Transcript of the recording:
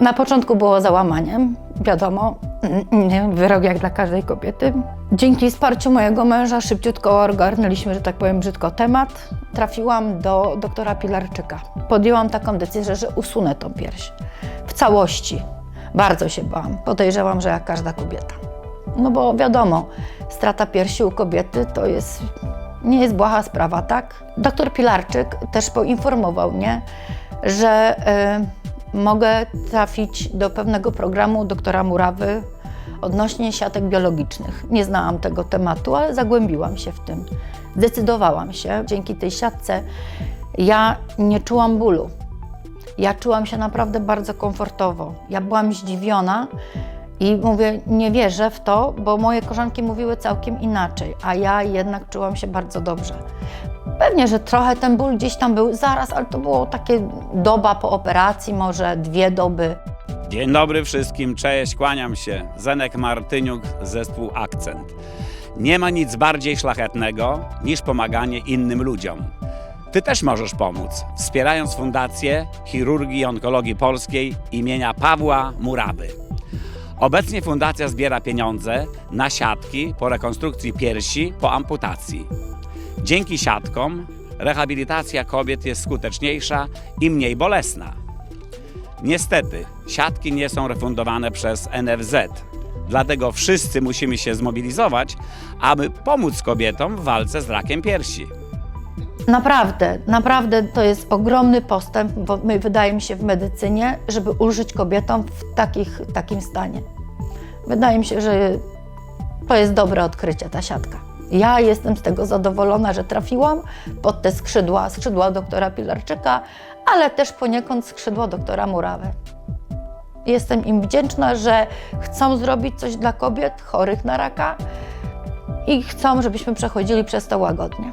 Na początku było załamaniem, wiadomo, wyrok jak dla każdej kobiety. Dzięki wsparciu mojego męża szybciutko ogarnęliśmy, że tak powiem brzydko, temat. Trafiłam do doktora Pilarczyka. Podjęłam taką decyzję, że usunę tą pierś w całości. Bardzo się bałam. Podejrzewam, że jak każda kobieta. No bo wiadomo, strata piersi u kobiety to jest, nie jest błaha sprawa, tak? Doktor Pilarczyk też poinformował mnie, że y, mogę trafić do pewnego programu doktora Murawy odnośnie siatek biologicznych. Nie znałam tego tematu, ale zagłębiłam się w tym. Zdecydowałam się. Dzięki tej siatce ja nie czułam bólu. Ja czułam się naprawdę bardzo komfortowo. Ja byłam zdziwiona i mówię, nie wierzę w to, bo moje koleżanki mówiły całkiem inaczej, a ja jednak czułam się bardzo dobrze. Pewnie, że trochę ten ból gdzieś tam był zaraz, ale to było takie doba po operacji, może dwie doby. Dzień dobry wszystkim, cześć, kłaniam się. Zenek Martyniuk, zespół Akcent. Nie ma nic bardziej szlachetnego niż pomaganie innym ludziom. Ty też możesz pomóc, wspierając Fundację Chirurgii i Onkologii Polskiej imienia Pawła Murawy. Obecnie fundacja zbiera pieniądze na siatki po rekonstrukcji piersi po amputacji. Dzięki siatkom rehabilitacja kobiet jest skuteczniejsza i mniej bolesna. Niestety, siatki nie są refundowane przez NFZ. Dlatego wszyscy musimy się zmobilizować, aby pomóc kobietom w walce z rakiem piersi. Naprawdę, naprawdę to jest ogromny postęp, bo my, wydaje mi się, w medycynie, żeby ulżyć kobietom w takich, takim stanie. Wydaje mi się, że to jest dobre odkrycie, ta siatka. Ja jestem z tego zadowolona, że trafiłam pod te skrzydła, skrzydła doktora Pilarczyka, ale też poniekąd skrzydła doktora Murawy. Jestem im wdzięczna, że chcą zrobić coś dla kobiet chorych na raka i chcą, żebyśmy przechodzili przez to łagodnie.